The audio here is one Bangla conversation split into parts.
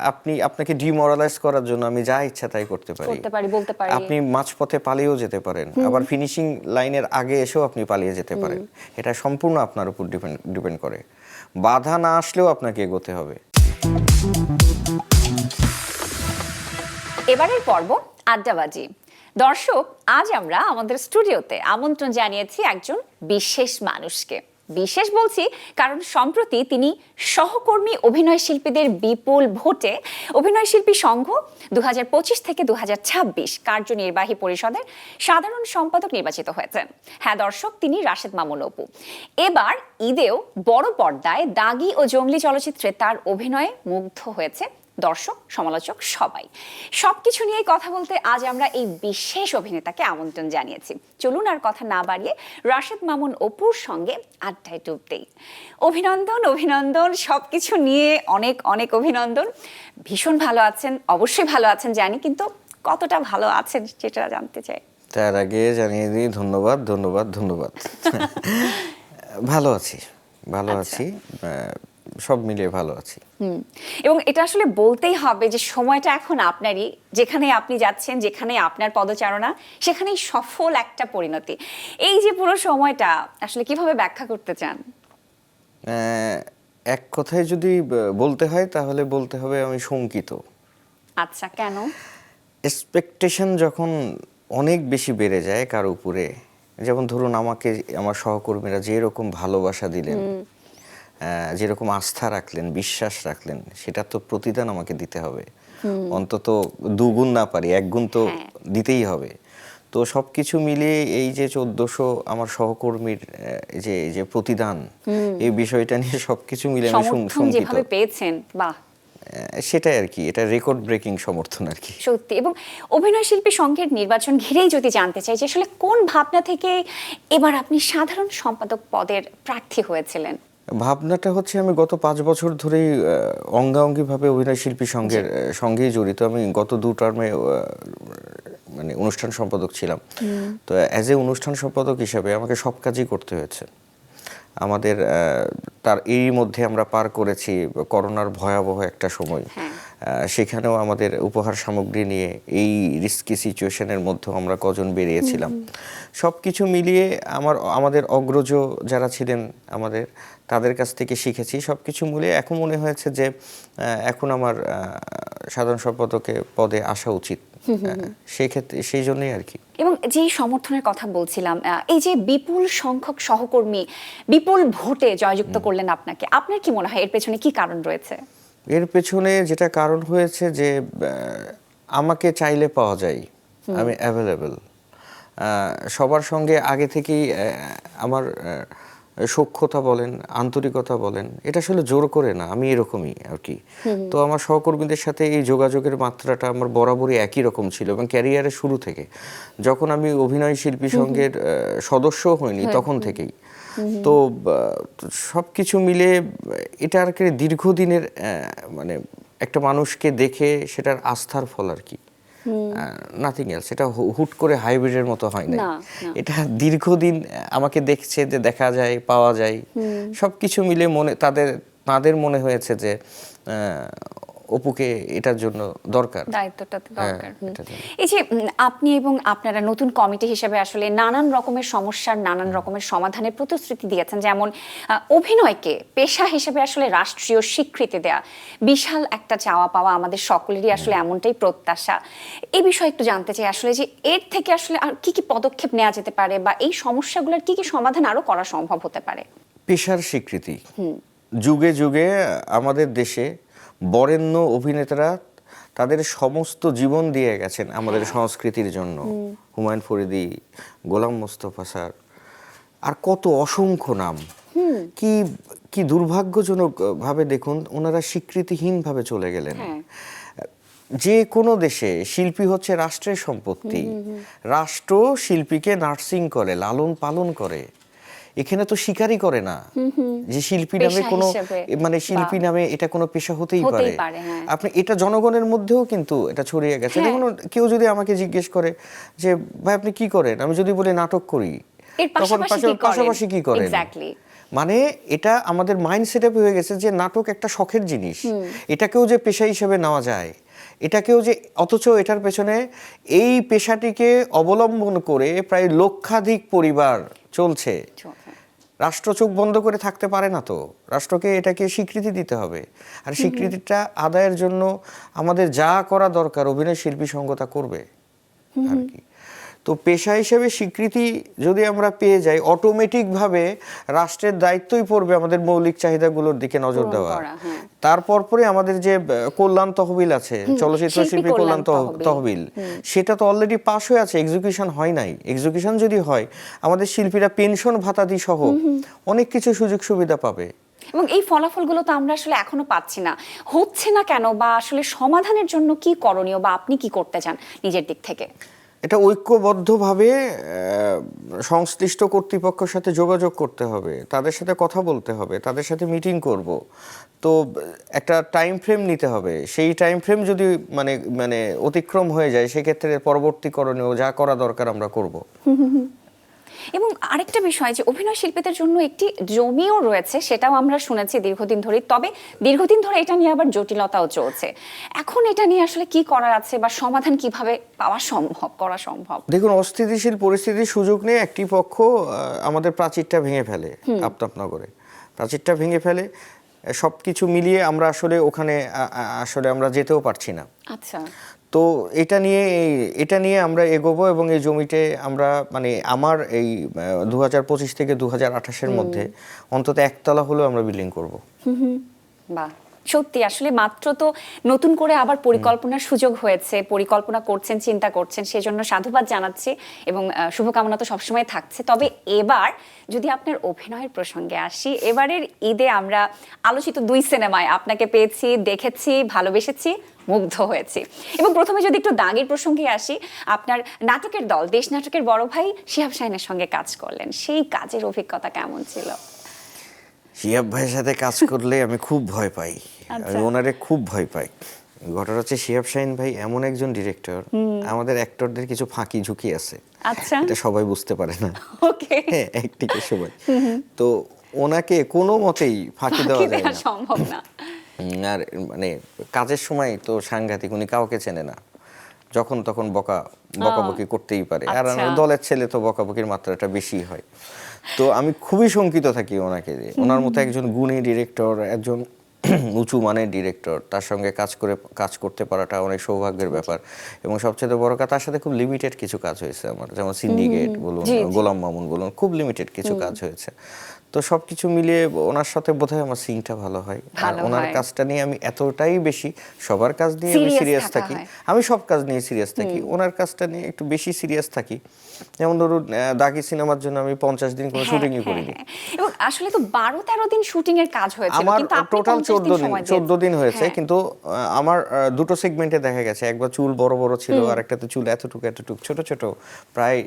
আপনি আপনাকে ডিমোরালাইজ করার জন্য আমি যা ইচ্ছা তাই করতে পারি। করতে পারি বলতে পারি। আপনি মাঝপথে পালিয়েও যেতে পারেন। আবার ফিনিশিং লাইনের আগে এসেও আপনি পালিয়ে যেতে পারেন। এটা সম্পূর্ণ আপনার উপর ডিপেন্ড ডিপেন্ড করে। বাধা না আসলেও আপনাকে এগোতে হবে। এবারের পর্ব আড্ডাবাজি। দর্শক আজ আমরা আমাদের স্টুডিওতে আমন্ত্রণ জানিয়েছি একজন বিশেষ মানুষকে। বিশেষ বলছি, কারণ সম্প্রতি তিনি সহকর্মী অভিনয় শিল্পীদের বিপুল ভোটে অভিনয় শিল্পী সংঘ দু হাজার পঁচিশ থেকে দু হাজার ছাব্বিশ কার্যনির্বাহী পরিষদের সাধারণ সম্পাদক নির্বাচিত হয়েছেন। হ্যাঁ দর্শক, তিনি রাশেদ মামুন অপু এবার ঈদেও বড় পর্দায় দাগি ও জঙ্গলি চলচ্চিত্রে তার অভিনয়ে মুগ্ধ হয়েছে দর্শক সমালোচক সবাই। সব কিছু নিয়ে কথা বলতে আজ আমরা এই বিশেষ অভিনেতাকে আমন্ত্রণ জানিয়েছি। চলুন আর কথা না বাড়িয়ে রাশেদ মামুন অপুর সঙ্গে আড্ডায় ডুব দেই। অভিনন্দন অভিনন্দন সব কিছু নিয়ে অনেক অনেক অভিনন্দন। ভীষণ ভালো আছেন অবশ্যই ভালো আছেন জানি কিন্তু কতটা ভালো আছেন সেটা জানতে চাই। তার আগে জানিয়ে দিই ধন্যবাদ ধন্যবাদ ধন্যবাদ। ভালো আছি ভালো আছি। আহ, সব মিলিয়ে ভালো আছি। হুম এবং এটা আসলে বলতেই হবে যে সময়টা এখন আপনারই যেখানে আপনি যাচ্ছেন যেখানে আপনার পদচারণা সেখানেই সফল একটা পরিণতি। এই যে পুরো সময়টা আসলে কীভাবে ব্যাখ্যা করতে চান? এক কথায় যদি বলতে হয় তাহলে বলতে হবে আমি শঙ্কিত। আচ্ছা কেন? এক্সপেকটেশন যখন অনেক বেশি বেড়ে যায় কার উপরে যেমন ধরুন আমাকে আমার সহকর্মীরা যেরকম ভালোবাসা দিলেন। যেরকম আস্থা রাখলেন বিশ্বাস রাখলেন সেটা তো প্রতিদান আমাকে দিতে হবে। অন্তত দুগুণ না পারি এক গুণ তো হ্যাঁ। দিতেই হবে। তো সবকিছু মিলিয়ে এই যে চোদ্দশো আমার সহকর্মীর যে যে প্রতিদান এই বিষয়টা নিয়ে সবকিছু মিলে আমি শঙ্কিত পেয়েছেন বাহ। সেটাই আর কি এটা রেকর্ড ব্রেকিং সমর্থন আর কি। সত্যি এবং অভিনয় শিল্পী সংঘের নির্বাচন ঘিরেই যদি জানতে চাই যে আসলে কোন ভাবনা থেকে এবার আপনি সাধারণ সম্পাদক পদের প্রার্থী হয়েছিলেন? ভাবনাটা হচ্ছে আমি গত পাঁচ বছর ধরেই অঙ্গাঙ্গিভাবে অভিনয় শিল্পী সঙ্গের সঙ্গেই জড়িত। আমি গত দু টার্মে মানে অনুষ্ঠান সম্পাদক ছিলাম। তো অ্যাজ এ অনুষ্ঠান সম্পাদক হিসাবে আমাকে সব কাজই করতে হয়েছে। আমাদের তার এরই মধ্যে আমরা পার করেছি করোনার ভয়াবহ একটা সময়। হ্যাঁ। সেখানেও আমাদের উপহার সামগ্রী নিয়ে এই রিস্কি সিচুয়েশনের মধ্যেও আমরা কজন বেরিয়েছিলাম। সব কিছু মিলিয়ে আমার আমাদের অগ্রজ যারা ছিলেন আমাদের তাদের কাছ থেকে শিখেছি। সব কিছু মিলিয়ে এখন মনে হয়েছে যে এখন আমার সাধারণ সম্পাদকে পদে আসা উচিত। সেই ক্ষেত্রে সেই জন্যই আর কি। এবং যেই সমর্থনের কথা বলছিলাম এই যে বিপুল সংখ্যক সহকর্মী বিপুল ভোটে জয়যুক্ত করলেন আপনাকে আপনার কি মনে হয় এর পেছনে কি কারণ রয়েছে? এর পেছনে যেটা কারণ হয়েছে যে আমাকে চাইলে পাওয়া যায়। আমি অ্যাভেলেবেল সবার সঙ্গে আগে থেকেই আমার সক্ষতা বলেন আন্তরিকতা বলেন এটা আসলে জোর করে না। আমি এরকমই আর কি। তো আমার সহকর্মীদের সাথে এই যোগাযোগের মাত্রাটা আমার বরাবরই একই রকম ছিল এবং ক্যারিয়ারের শুরু থেকে। যখন আমি অভিনয় শিল্পী আহ, সদস্য হইনি তখন থেকেই। তো সব কিছু মিলে এটা আর কি দীর্ঘদিনের মানে একটা মানুষকে দেখে সেটার আস্থার ফল আর কি। নাথিং এলস এটা হুট করে হাইব্রিডের মতো হয় না। এটা দীর্ঘদিন আমাকে দেখছে যে দেখা যায় পাওয়া যায়। সব কিছু মিলে মনে তাদের তাদের মনে হয়েছে যে আহ, অপুকে এটার জন্য দরকার। দায়িত্বটা হ্যাঁ, দরকার। এই যে আপনি এবং আপনারা নতুন কমিটি হিসেবে আসলে নানান রকমের সমস্যার নানান রকমের সমাধানের প্রতিশ্রুতি দিয়েছেন। যেমন অভিনয়কে পেশা হিসেবে আসলে রাষ্ট্রীয় স্বীকৃতি দেয়া বিশাল একটা চাওয়া পাওয়া আমাদের সকলেরই আসলে এমনটাই প্রত্যাশা। এই বিষয়ে একটু জানতে চাই আসলে যে এর থেকে আসলে আর কি কি পদক্ষেপ নেওয়া যেতে পারে বা এই সমস্যাগুলোর কি কি সমাধান আরও করা সম্ভব হতে পারে? পেশার স্বীকৃতি। যুগে যুগে আমাদের দেশে বরেণ্য অভিনেতারা তাদের সমস্ত জীবন দিয়ে গেছেন আমাদের সংস্কৃতির জন্য। হুমায়ুন ফরিদি গোলাম মোস্তফা স্যার আর কত অসংখ্য নাম। কি কি দুর্ভাগ্যজনক ভাবে দেখুন ওনারা স্বীকৃতিহীনভাবে চলে গেলেন। হ্যাঁ। যে কোনো দেশে শিল্পী হচ্ছে রাষ্ট্রের সম্পত্তি। রাষ্ট্র শিল্পীকে নার্সিং করে লালন পালন করে। এখানে তো স্বীকারই করে না। যে শিল্পী নামে কোনো মানে শিল্পী নামে এটা কোনো পেশা হতেই পারে। হ্যাঁ। আপনি এটা জনগণের মধ্যেও কিন্তু এটা ছড়িয়ে গেছে। হ্যাঁ। দেখুন কেউ যদি আমাকে জিজ্ঞেস করে যে ভাই আপনি কি করেন? আমি যদি বলি নাটক করি। তখন পাশাপাশি কি করেন? মানে এটা আমাদের মাইন্ড সেট হয়ে গেছে যে নাটক একটা শখের জিনিস। এটাকেও যে পেশা হিসেবে নেওয়া যায় এটাকেও যে অথচ এটার পেছনে এই পেশাটিকে অবলম্বন করে প্রায় লক্ষাধিক পরিবার চলছে। রাষ্ট্র চোখ বন্ধ করে থাকতে পারে না তো। রাষ্ট্রকে এটাকে স্বীকৃতি দিতে হবে। আর স্বীকৃতিটা আদায়ের জন্য আমাদের যা করা দরকার অভিনয় শিল্পী সঙ্গতা করবে। আর কি। তো পেশা হিসেবে স্বীকৃতি যদি আমরা পেয়ে যাই অটোমেটিকভাবে রাষ্ট্রের দায়িত্বই পড়বে আমাদের মৌলিক চাহিদাগুলোর দিকে নজর দেওয়া। হ্যাঁ। তারপর পরে আমাদের যে কল্যাণ তহবিল আছে চলচ্চিত্র শিল্পী কল্যাণ। তহবিল সেটা তো অলরেডি পাস হয়ে আছে এক্সিকিউশন হয় নাই। এক্সিকিউশন যদি হয় আমাদের শিল্পীরা পেনশন ভাতাদি সহ অনেক কিছু সুযোগ সুবিধা পাবে। এবং এই ফলাফলগুলো তো আমরা আসলে এখনও পাচ্ছি না। হচ্ছে না কেন বা আসলে সমাধানের জন্য কি করণীয় বা আপনি কি করতে চান নিজের দিক থেকে? এটা ঐক্যবদ্ধভাবে সংশ্লিষ্ট কর্তৃপক্ষের সাথে যোগাযোগ করতে হবে, তাদের সাথে কথা বলতে হবে, তাদের সাথে মিটিং করব। তো একটা টাইম ফ্রেম নিতে হবে। সেই টাইম ফ্রেম যদি মানে মানে অতিক্রম হয়ে যায়, সেক্ষেত্রে পরবর্তী করণীয় যা করা দরকার আমরা করব। এবং আরেকটা বিষয় যে অভিনয় শিল্পীদের জন্য একটি জমিও রয়েছে সেটাও আমরা শুনেছি দীর্ঘদিন ধরে তবে দীর্ঘদিন ধরে এটা নিয়ে আবার জটিলতাও চলছে। এখন এটা নিয়ে আসলে কি করার আছে বা সমাধান কীভাবে পাওয়া সম্ভব করা সম্ভব? দেখুন অস্থিতিশীল পরিস্থিতির সুযোগ নিয়ে একটি পক্ষ আমাদের প্রাচীরটা ভেঙে ফেলে আফতাবনগরে। প্রাচীরটা ভেঙে ফেলে সব কিছু মিলিয়ে আমরা আসলে ওখানে আসলে আমরা যেতেও পারছি না। আচ্ছা। তো এটা নিয়ে এটা নিয়ে আমরা এগোবো এবং এই জমিতে আমরা মানে আমার এই দু হাজার পঁচিশ থেকে দু হাজার আঠাশের মধ্যে অন্তত একতলা হলেও আমরা বিল্ডিং করব। বা সত্যি আসলে মাত্র তো নতুন করে আবার পরিকল্পনার সুযোগ হয়েছে পরিকল্পনা করছেন চিন্তা করছেন সেজন্য সাধুবাদ জানাচ্ছি এবং শুভকামনা তো সবসময় থাকছে। তবে এবার যদি আপনার অভিনয়ের প্রসঙ্গে আসি এবারের ঈদে আমরা আলোচিত দুই সিনেমায় আপনাকে পেয়েছি দেখেছি ভালোবেসেছি মুগ্ধ হয়েছি। এবং প্রথমে যদি একটু দাগের প্রসঙ্গে আসি আপনার নাটকের দল দেশ নাটকের বড় ভাই শিহাব শাহিনের সঙ্গে কাজ করলেন। সেই কাজের অভিজ্ঞতা কেমন ছিল? শিয়াব ভাইয়ের সাথে কাজ করলে আমি খুব ভয় পাই। আমি আচ্ছা। ওনারে খুব ভয় পাই। ঘটনা হচ্ছে শিয়াব শাহিন ভাই এমন একজন ডিরেক্টর আমাদের অ্যাক্টরদের কিছু ফাঁকি ঝুঁকি আছে। আচ্ছা। এটা সবাই বুঝতে পারে না। ওকে। হ্যাঁ একটিকে সময় তো ওনাকে কোনো মতেই ফাঁকি দেওয়া যায় না। সম্ভব না। আর মানে কাজের সময় তো সাংঘাতিক উনি কাউকে চেনে না। যখন তখন বকা বকাবকি করতেই পারে। আর আচ্ছা। দলের ছেলে তো বকাবকির মাত্রাটা বেশি হয়। তো আমি খুবই শঙ্কিত থাকি ওনাকে দিয়ে। ওনার মতো একজন গুণী ডিরেক্টর একজন উঁচু মানের ডিরেক্টর তার সঙ্গে কাজ করে কাজ করতে পারাটা অনেক সৌভাগ্যের ব্যাপার। এবং সবচেয়ে বড় কথা তার সাথে খুব লিমিটেড কিছু কাজ হয়েছে আমার। যেমন সিন্ডিকেট বলুন। গোলাম মামুন বলুন খুব লিমিটেড কিছু কাজ হয়েছে। তো সবকিছু মিলিয়ে ওনার সাথে বোধহয় আমার সিনটা ভালো হয়। আর ওনার কাজটা নিয়ে আমি এতটাই বেশি সবার কাজ নিয়ে আমি সিরিয়াস থাকি আমি সব কাজ নিয়ে সিরিয়াস থাকি। ওনার কাজটা নিয়ে একটু বেশি সিরিয়াস থাকি। যেমন ধরুন দাগি সিনেমার জন্য আমি পঞ্চাশ দিন কোনো হ্যাঁ, শুটিংই হ্যাঁ, করিনি। হ্যাঁ। এবং আসলে তো বারো তেরো দিন শুটিং এর কাজ হয়েছিল আমার টোটাল চোদ্দ দিন চোদ্দ দিন হয়েছে হ্যাঁ। কিন্তু আমার দুটো সেগমেন্টে দেখা গেছে। একবার চুল বড় বড় ছিল আর একটাতে চুল এতটুকু এতটুকু। ছোট ছোট প্রায়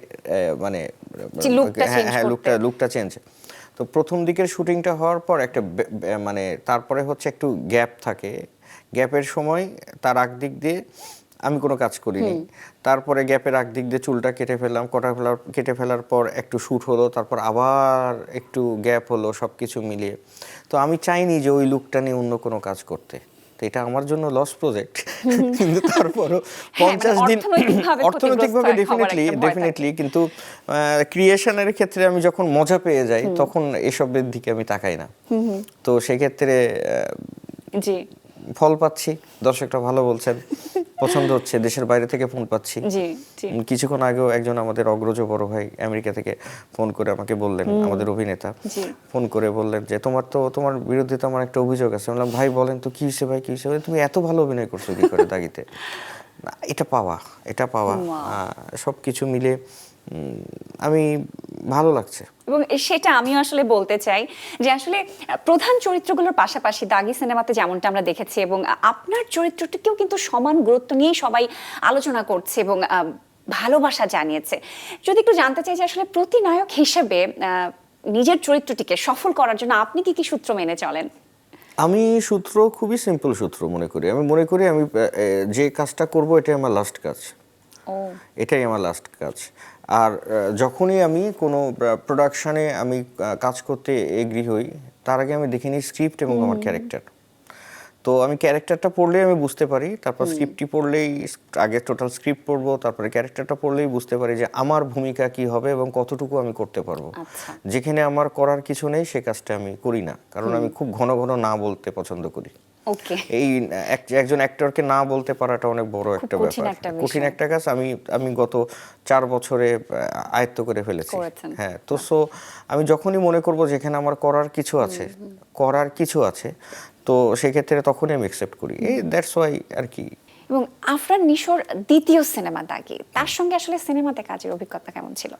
মানে হ্যাঁ হ্যাঁ লুকটা লুকটা চেঞ্জ তো প্রথম দিকের শুটিংটা হওয়ার পর একটা মানে তারপরে হচ্ছে একটু গ্যাপ থাকে। গ্যাপের সময় তার আগ দিক দিয়ে আমি কোনো কাজ করিনি। তারপরে গ্যাপের আগ দিক দিয়ে চুলটা কেটে ফেললাম। কটা ফেলার কেটে ফেলার পর একটু শ্যুট হলো তারপর আবার একটু গ্যাপ হলো সব কিছু মিলিয়ে। তো আমি চাইনি যে ওই লুকটা নিয়ে অন্য কোনো কাজ করতে। এটা আমার জন্য লস প্রজেক্ট কিন্তু তারপরও পঞ্চাশ দিন অর্থনৈতিকভাবে ডেফিনেটলি ডেফিনেটলি কিন্তু ক্রিয়েশনের ক্ষেত্রে আমি যখন মজা পেয়ে যাই তখন এসবের দিকে আমি তাকাই না। তো সেক্ষেত্রে জি। ফল পাচ্ছি দর্শকরা ভালো বলছেন পছন্দ হচ্ছে দেশের বাইরে থেকে ফোন পাচ্ছি। জি জি। কিছুক্ষণ আগেও একজন আমাদের অগ্রজ বড় ভাই আমেরিকা থেকে ফোন করে আমাকে বললেন আমাদের অভিনেতা। ফোন করে বললেন যে তোমার তো তোমার বিরুদ্ধে তো আমার একটা অভিযোগ আছে। বললাম ভাই বলেন তো কি হয়েছে ভাই কি হয়েছে? তুমি এত ভালো অভিনয় করছ কি করে দাগিতে? না, এটা পাওয়া এটা পাওয়া। সব কিছু মিলে আমি ভালো লাগছে। এবং সেটা আমিও আসলে বলতে চাই যে আসলে প্রধান চরিত্রগুলোর পাশাপাশি দাগি সিনেমাতে যেমনটা আমরা দেখেছি এবং আপনার চরিত্রটিকেও কিন্তু সমান গুরুত্ব নিয়েই সবাই আলোচনা করছে এবং ভালোবাসা জানিয়েছে। যদি একটু জানতে চাই যে আসলে প্রতিনায়ক হিসেবে নিজের চরিত্রটিকে সফল করার জন্য আপনি কি কি সূত্র মেনে চলেন? আমি সূত্র খুবই সিম্পল সূত্র মনে করি। আমি মনে করি আমি যে কাজটা করব এটাই আমার লাস্ট কাজ। এটাই আমার লাস্ট কাজ। আর যখনই আমি কোনো প্রোডাকশানে আমি কাজ করতে এগ্রি হই তার আগে আমি দেখে নিই স্ক্রিপ্ট এবং আমার ক্যারেক্টার তো আমি ক্যারেক্টারটা পড়লেই আমি বুঝতে পারি তারপর স্ক্রিপ্টটি পড়লেই আগে টোটাল স্ক্রিপ্ট পড়ব তারপরে ক্যারেক্টারটা পড়লেই বুঝতে পারি যে আমার ভূমিকা কি হবে এবং কতটুকু আমি করতে পারব। আচ্ছা। যেখানে আমার করার কিছু নেই সে কাজটা আমি করি না। কারণ আমি খুব ঘন ঘন না বলতে পছন্দ করি। ওকে এই এক- একজন অ্যাক্টরকে না বলতে পারাটা অনেক বড় একটা ব্যাপার। কঠিন একটা কাজ আমি আমি গত চার বছরে আয়ত্ত করে ফেলেছি। হ্যাঁ তো সো আমি যখনই মনে করব যেখানে আমার করার কিছু আছে করার কিছু আছে তো সেক্ষেত্রে তখনই আমি অ্যাকসেপ্ট করি। এই দ্যাটস ওয়াই আর কি। এবং আফরান নিশোর দ্বিতীয় সিনেমা দাগি তার সঙ্গে আসলে সিনেমাতে কাজের অভিজ্ঞতা কেমন ছিল?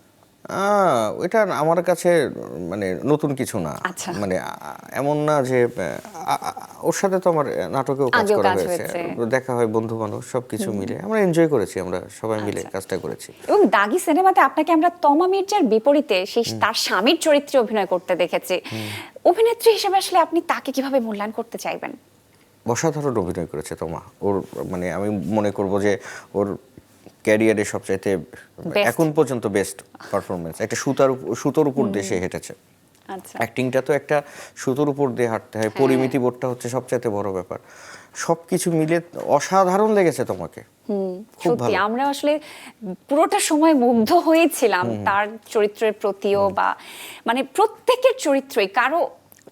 এটা আমার কাছে মানে নতুন কিছু না। আচ্ছা। মানে এমন না যে ওর সাথে তো আমার নাটকেও কাজ করা হয়েছে। দেখা হয় বন্ধু বান্ধব সবকিছু মিলে। আমরা এনজয় করেছি আমরা সবাই মিলে আচ্ছা। কাজটা করেছি। এবং দাগি সিনেমাতে আপনাকে আমরা তমা মির্জার বিপরীতে সেই তার স্বামীর চরিত্রে অভিনয় করতে দেখেছি। অভিনেত্রী হিসেবে আসলে আপনি তাকে কীভাবে মূল্যায়ন করতে চাইবেন? অসাধারণ অভিনয় করেছে তোমা। ওর মানে আমি মনে করব যে ওর ক্যারিয়ারে সবচাইতে. এখন পর্যন্ত বেস্ট পারফরমেন্স একটা সুতার সুতোর উপর দেশে হেঁটেছে। অ্যাক্টিংটা তো একটা সুতোর উপর দিয়ে হাঁটতে হয় পরিমিতি বোধটা হচ্ছে সবচাইতে বড় ব্যাপার। সবকিছু মিলে অসাধারণ লেগেছে তোমাকে। সত্যি আমরা আসলে পুরোটা সময় মুগ্ধ হয়েছিলাম তার চরিত্রের প্রতিও বা মানে প্রত্যেকের চরিত্রই কারও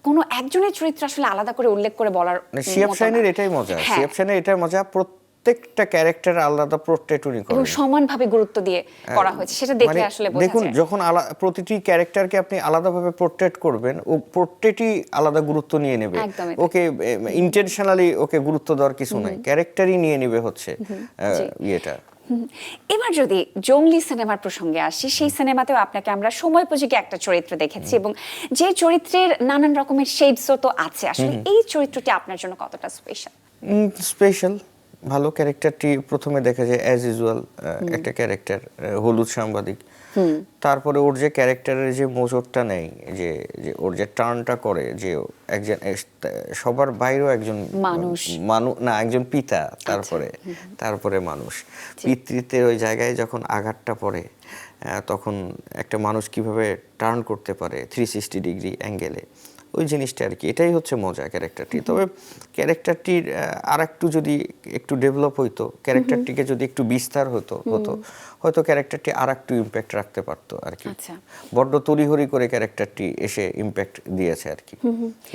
কোনো একজনের চরিত্র আসলে আলাদা করে উল্লেখ করে বলার মানে শিয়াব মতো এটাই মজা হ্যাঁ, শিয়াব শাইনের এটাই মজা প্রত্যেকটা ক্যারেক্টার আলাদা প্রোট্রেট উনি করেন। সমানভাবে গুরুত্ব দিয়ে করা হয়েছে সেটা দেখলে মানে আসলে বোঝা দেখুন যখন আলা- প্রতিটি ক্যারেক্টারকে আপনি আলাদাভাবে পোর্ট্রেট করবেন ও পোর্ট্রেটই আলাদা গুরুত্ব নিয়ে নেবে। ওকে ইন্টেনশনালি ওকে গুরুত্ব দেওয়ার কিছু নাই ক্যারেক্টারই নিয়ে নেবে হচ্ছে ইয়েটা। এবার যদি জঙ্গলি সিনেমার প্রসঙ্গে আসি সেই সিনেমাতেও আপনাকে আমরা সময় উপযোগী একটা চরিত্র দেখেছি এবং যে চরিত্রের নানান রকমের শেডসও তো আছে আসলে এই চরিত্রটি আপনার জন্য কতটা স্পেশাল স্পেশাল ভালো ক্যারেক্টারটি প্রথমে দেখা যায় অ্যাজ ইউজুয়াল একটা ক্যারেক্টার হলুদ সাংবাদিক। তারপরে ওর যে ক্যারেক্টারের যে মোজরটা নেই যে যে ওর যে টার্নটা করে যে একজন সবার বাইরেও একজন মানুষ। মানুষ না একজন পিতা তারপরে তারপরে মানুষ। পিতৃত্বের ওই জায়গায় যখন আঘাতটা পড়ে তখন একটা মানুষ কীভাবে টার্ন করতে পারে থ্রি সিক্সটি ডিগ্রি অ্যাঙ্গেলে ওই জিনিসটা আর কি। এটাই হচ্ছে মজা ক্যারেক্টারটি। তবে ক্যারেক্টারটির আর একটু যদি একটু ডেভেলপ হইতো ক্যারেক্টারটিকে যদি একটু বিস্তার হতো হতো হয়তো ক্যারেক্টারটি আর একটু ইম্প্যাক্ট রাখতে পারতো আর কি। আচ্ছা। বড্ড তড়িহড়ি করে ক্যারেক্টারটি এসে ইম্প্যাক্ট দিয়েছে আর কি।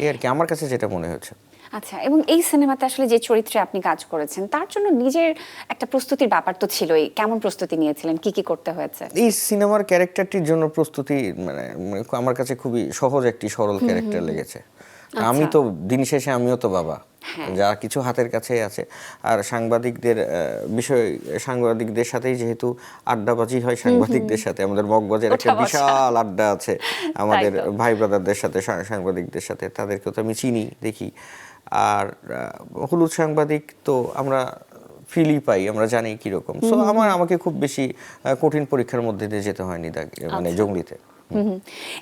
এই আর কি আমার কাছে যেটা মনে হচ্ছে। আচ্ছা এবং এই সিনেমাতে আসলে যে চরিত্রে আপনি কাজ করেছেন তার জন্য নিজের একটা প্রস্তুতির ব্যাপার তো ছিলই। কেমন প্রস্তুতি নিয়েছিলেন? কি কি করতে হয়েছে? এই সিনেমার ক্যারেক্টারটির জন্য প্রস্তুতি মানে আমার কাছে খুবই সহজ একটি সরল ক্যারেক্টার লেগেছে। আমি তো দিন শেষে আমিও তো বাবা। হ্যাঁ। যা কিছু হাতের কাছেই আছে। আর সাংবাদিকদের বিষয় সাংবাদিকদের সাথেই যেহেতু আড্ডাবাজি হয় সাংবাদিকদের সাথে আমাদের মগবাজের একটা বিশাল আড্ডা আছে আমাদের ভাই ব্রাদারদের সাথে সাংবাদিকদের সাথে। তাদেরকেও তো আমি চিনি দেখি। আর হলুদ সাংবাদিক তো আমরা ফিলই পাই আমরা জানি কীরকম। সো আমার আমাকে খুব বেশি কঠিন পরীক্ষার মধ্যে দিয়ে যেতে হয়নি দাগ- মানে আচ্ছা। জঙ্গলিতে।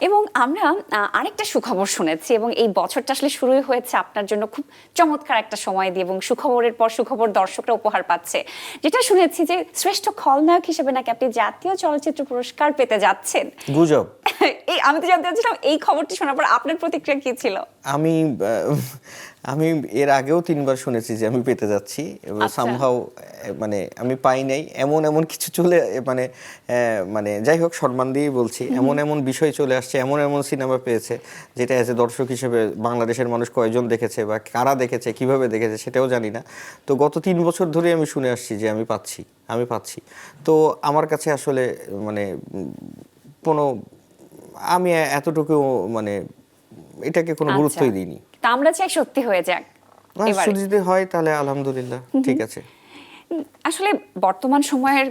এবং আমরা আরেকটা সুখবর শুনেছি এবং এই বছরটা আসলে শুরুই হয়েছে আপনার জন্য খুব চমৎকার একটা সময় দিয়ে এবং সুখবরের পর সুখবর দর্শকরা উপহার পাচ্ছে। যেটা শুনেছি যে শ্রেষ্ঠ খলনায়ক হিসেবে নাকি আপনি জাতীয় চলচ্চিত্র পুরস্কার পেতে যাচ্ছেন। গুজব। এই আমি তো জানতে চাচ্ছিলাম এই খবরটি শোনার পর আপনার প্রতিক্রিয়া কি ছিল? আমি আমি এর আগেও তিনবার শুনেছি যে আমি পেতে যাচ্ছি এবং আচ্ছা। সামহাও মানে আমি পাই নাই। এমন এমন কিছু চলে মানে মানে যাই হোক সম্মান দিয়েই বলছি। এমন এমন বিষয় চলে আসছে এমন এমন সিনেমা পেয়েছে যেটা এজ এ দর্শক হিসেবে বাংলাদেশের মানুষ কয়জন দেখেছে বা কারা দেখেছে কীভাবে দেখেছে সেটাও জানি না। তো গত তিন বছর ধরে আমি শুনে আসছি যে আমি পাচ্ছি আমি পাচ্ছি। তো আমার কাছে আসলে মানে কোনো আমি এতটুকু মানে এটাকে কোনো আচ্ছা। গুরুত্বই দিইনি। তা আমরা চাই সত্যি হয়ে যাক। এবারে। যদি হয় তাহলে আলহামদুলিল্লাহ ঠিক আছে। আসলে বর্তমান সময়ের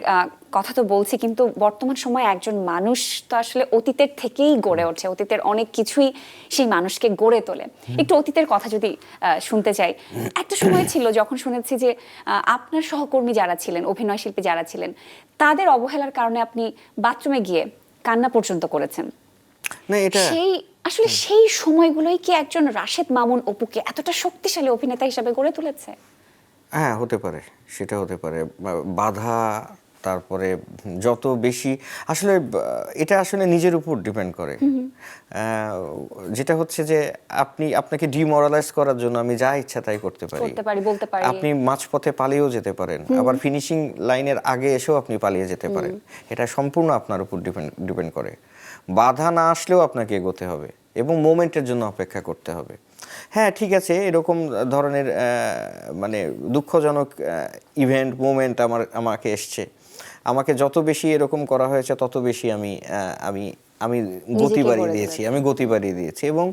কথা তো বলছি কিন্তু বর্তমান সময়ে একজন মানুষ তো আসলে অতীতের থেকেই গড়ে ওঠে অতীতের অনেক কিছুই সেই মানুষকে গড়ে তোলে। একটু অতীতের কথা যদি শুনতে চাই। একটা সময় ছিল যখন শুনেছি যে আপনার সহকর্মী যারা ছিলেন অভিনয় শিল্পী যারা ছিলেন তাদের অবহেলার কারণে আপনি বাথরুমে গিয়ে কান্না পর্যন্ত করেছেন। না এটা সেই আসলে সেই সময়গুলোই কি একজন রাশেদ মামুন অপুকে এতটা শক্তিশালী অভিনেতা হিসেবে গড়ে তুলেছে? হ্যাঁ হতে পারে। সেটা হতে পারে। বাধা তারপরে যত বেশি আসলে এটা আসলে নিজের উপর ডিপেন্ড করে। যেটা হচ্ছে যে আপনি আপনাকে ডিমোরালাইজ করার জন্য আমি যা ইচ্ছা তাই করতে পারি। আপনি মাঝপথে পালিয়েও যেতে পারেন আবার ফিনিশিং লাইনের আগে এসেও আপনি পালিয়ে যেতে পারেন। এটা সম্পূর্ণ আপনার উপর ডিপেন্ড ডিপেন্ড করে। বাধা না আসলেও আপনাকে এগোতে হবে এবং মোমেন্টের জন্য অপেক্ষা করতে হবে। হ্যাঁ ঠিক আছে এরকম ধরনের মানে দুঃখজনক ইভেন্ট মোমেন্ট আমার আমাকে এসছে। আমাকে যত বেশি এরকম করা হয়েছে তত বেশি আমি আমি আমি গতি বাড়িয়ে দিয়েছি আমি গতি বাড়িয়ে দিয়েছি এবং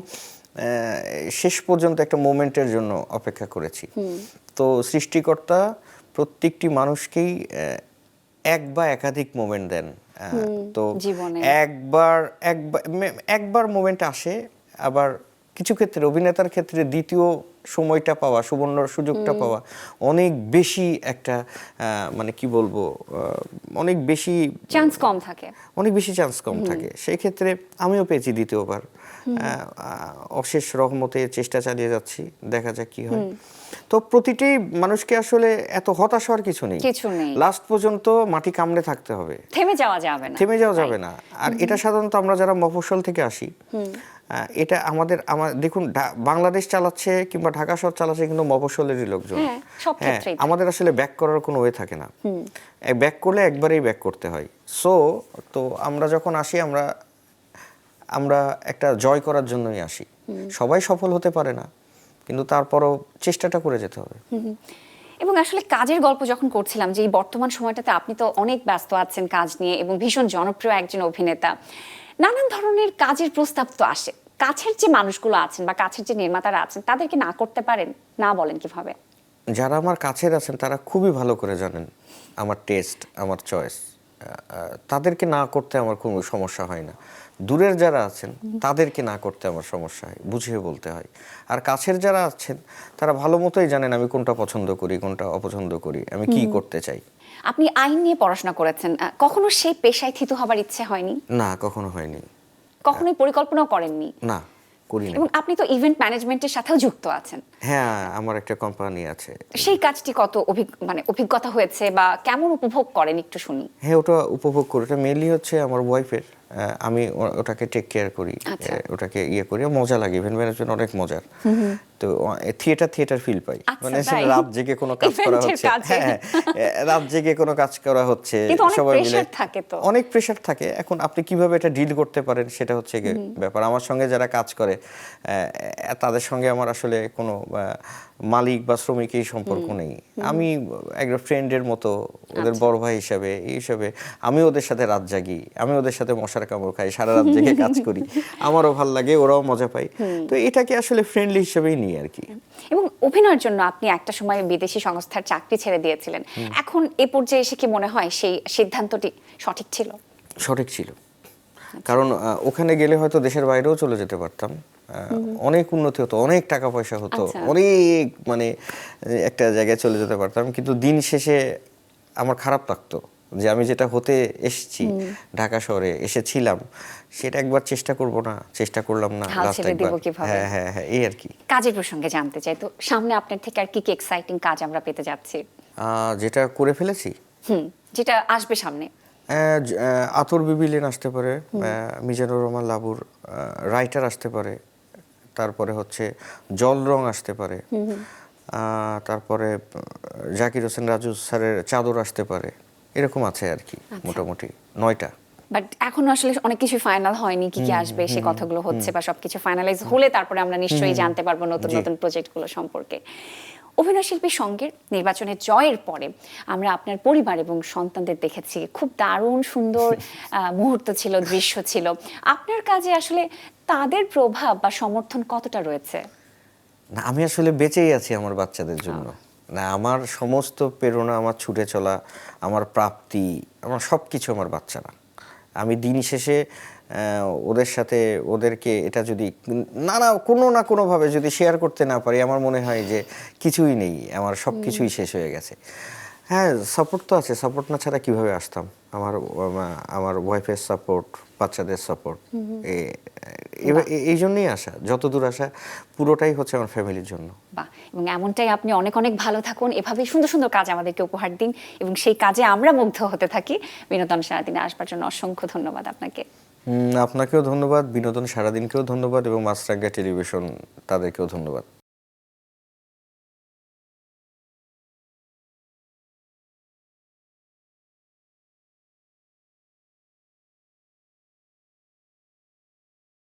শেষ পর্যন্ত একটা মোমেন্টের জন্য অপেক্ষা করেছি। তো সৃষ্টিকর্তা প্রত্যেকটি মানুষকেই এক বা একাধিক মোমেন্ট দেন তো একবার একবার একবার মোমেন্ট আসে আবার কিছু ক্ষেত্রে অভিনেতার ক্ষেত্রে দ্বিতীয় সময়টা পাওয়া সুবর্ণ সুযোগটা পাওয়া অনেক বেশি একটা মানে কি বলব অনেক বেশি চান্স কম থাকে। অনেক বেশি চান্স কম থাকে। সেই ক্ষেত্রে আমিও পেয়েছি দ্বিতীয়বার। অশেষ রহমতে চেষ্টা চালিয়ে যাচ্ছি দেখা যাক কি হয়। তো প্রতিটি মানুষকে আসলে এত হতাশ হওয়ার কিছু নেই। কিছু নেই। লাস্ট পর্যন্ত মাটি কামড়ে থাকতে হবে। থেমে যাওয়া যাবে না। থেমে যাওয়া যাবে না। আর এটা সাধারণত আমরা যারা মফস্বল থেকে আসি এটা আমাদের আমার দেখুন বাংলাদেশ চালাচ্ছে কিংবা ঢাকা শহর চালাচ্ছে কিন্তু মফস্বলেরই লোকজন। হ্যাঁ, তাই। আমাদের আসলে ব্যাক করার কোনো ওয়ে থাকে না। ব্যাক করলে একবারেই ব্যাক করতে হয়। সো তো আমরা যখন আসি আমরা আমরা একটা জয় করার জন্যই আসি। সবাই সফল হতে পারে না কিন্তু তারপরও চেষ্টাটা করে যেতে হবে। হুম। এবং আসলে কাজের গল্প যখন করছিলাম যে এই বর্তমান সময়টাতে আপনি তো অনেক ব্যস্ত আছেন কাজ নিয়ে এবং ভীষণ জনপ্রিয় একজন অভিনেতা নানান ধরনের কাজের প্রস্তাব তো আসে। কাছের যে মানুষগুলো আছেন বা কাছের যে নির্মাতারা আছেন তাদেরকে না করতে পারেন না বলেন কীভাবে? যারা আমার কাছের আছেন তারা খুবই ভালো করে জানেন আমার টেস্ট আমার চয়েস তাদেরকে না করতে আমার কোনো সমস্যা হয় না। দূরের যারা আছেন তাদেরকে না করতে আমার সমস্যা হয় বুঝিয়ে বলতে হয়। আর কাছের যারা আছেন তারা ভালো মতোই জানেন আমি কোনটা পছন্দ করি কোনটা অপছন্দ করি আমি কি করতে চাই। আপনি আইন নিয়ে পড়াশোনা করেছেন কখনো সেই পেশায় থিতু হবার ইচ্ছে হয়নি? না কখনো হয়নি। কখনোই পরিকল্পনা করেননি। না করি না এবং আপনি তো ইভেন্ট ম্যানেজমেন্টের সাথেও যুক্ত আছেন। হ্যাঁ আমার একটা কোম্পানি আছে। সেই কাজটি কত অভিজ্ঞ মানে অভিজ্ঞতা হয়েছে বা কেমন উপভোগ করেন একটু শুনি। হ্যাঁ ওটা উপভোগ করি। ওটা মেনলি হচ্ছে আমার ওয়াইফের আমি ওটাকে টেক কেয়ার করি আচ্ছা। ওটাকে ইয়ে করি মজা লাগে ইভেন্ট ম্যানেজমেন্ট অনেক মজার। তো থিয়েটার থিয়েটার ফিল পাই। আচ্ছা, মানে রাত জেগে কোনো কাজ করা হচ্ছে। হ্যাঁ হ্যাঁ, রাত জেগে কোনো কাজ করা হচ্ছে সবাই মিলে। থাকে অনেক প্রেশার থাকে। এখন আপনি কীভাবে এটা ডিল করতে পারেন সেটা হচ্ছে ব্যাপার। আমার সঙ্গে যারা কাজ করে তাদের সঙ্গে আমার আসলে কোনো মালিক বা শ্রমিক এই সম্পর্ক নেই। আমি একটা ফ্রেন্ডের মতো ওদের আচ্ছা। বড় ভাই হিসাবে এই হিসাবে আমি ওদের সাথে রাত জাগি আমি ওদের সাথে মশার কামড় খাই সারা রাত জেগে কাজ করি। আমারও ভালো লাগে ওরাও মজা পায়। তো এটাকে আসলে ফ্রেন্ডলি হিসেবেই নিই আর কি। এবং অভিনয়ের জন্য আপনি একটা সময় বিদেশি সংস্থার চাকরি ছেড়ে দিয়েছিলেন। এখন এ পর্যায়ে এসে কি মনে হয় সেই সিদ্ধান্তটি সঠিক ছিল? সঠিক ছিল। কারণ আহ, ওখানে গেলে হয়তো দেশের বাইরেও চলে যেতে পারতাম। অনেক উন্নতি হতো অনেক টাকা পয়সা হতো আচ্ছা। অনেক মানে একটা জায়গায় চলে যেতে পারতাম। কিন্তু দিন শেষে আমার খারাপ লাগতো যে আমি যেটা হতে এসেছি ঢাকা শহরে এসেছিলাম সেটা একবার চেষ্টা করব না চেষ্টা করলাম না? হ্যাঁ হ্যাঁ হ্যাঁ এই আর কি। কাজের প্রসঙ্গে জানতে চাই তো সামনে আপনার থেকে আর কি কি এক্সাইটিং কাজ আমরা পেতে যাচ্ছি? আহ, যেটা করে ফেলেছি? হুম যেটা আসবে সামনে। আতর বিবিলেন আসতে পারে মিজানুর রহমান লাবুর রাইটার আসতে পারে তারপরে হচ্ছে জল রং আসতে পারে। তারপরে জাকির হোসেন রাজু স্যারের চাদর আসতে পারে। এরকম আছে আর কি মোটামুটি নয়টা। বাট এখন আসলে অনেক কিছু ফাইনাল হয়নি কি কি আসবে সে কথাগুলো হচ্ছে বা সবকিছু ফাইনালাইজ হলে তারপরে আমরা নিশ্চয়ই জানতে পারব নতুন নতুন প্রজেক্টগুলো সম্পর্কে। অভিনয় শিল্পী সঙ্গের নির্বাচনের জয়ের পরে আমরা আপনার পরিবার এবং সন্তানদের দেখেছি খুব দারুণ সুন্দর মুহূর্ত ছিল দৃশ্য ছিল। আপনার কাজে আসলে তাদের প্রভাব বা সমর্থন কতটা রয়েছে? না আমি আসলে বেঁচেই আছি আমার বাচ্চাদের জন্য। না আমার সমস্ত প্রেরণা আমার ছুটে চলা আমার প্রাপ্তি আমার সব কিছু আমার বাচ্চারা। আমি দিন শেষে ওদের সাথে ওদেরকে এটা যদি নানা কোনো না কোনোভাবে যদি শেয়ার করতে না পারি আমার মনে হয় যে কিছুই নেই। আমার সব কিছুই শেষ হয়ে গেছে। হ্যাঁ সাপোর্ট তো আছে সাপোর্ট না ছাড়া কীভাবে আসতাম? আমার আমার ওয়াইফের সাপোর্ট বাচ্চাদের সাপোর্ট এই জন্যই আসা। যতদূর আসা পুরোটাই হচ্ছে আমার ফ্যামিলির জন্য। বাহ এবং এমনটাই আপনি অনেক অনেক ভালো থাকুন। এভাবেই সুন্দর সুন্দর কাজ আমাদেরকে উপহার দিন এবং সেই কাজে আমরা মুগ্ধ হতে থাকি। বিনোদন সারাদিনে আসবার জন্য অসংখ্য ধন্যবাদ আপনাকে। আপনাকেও ধন্যবাদ বিনোদন সারাদিনকেও ধন্যবাদ এবং মাছরাঙ্গা টেলিভিশন তাদেরকেও ধন্যবাদ।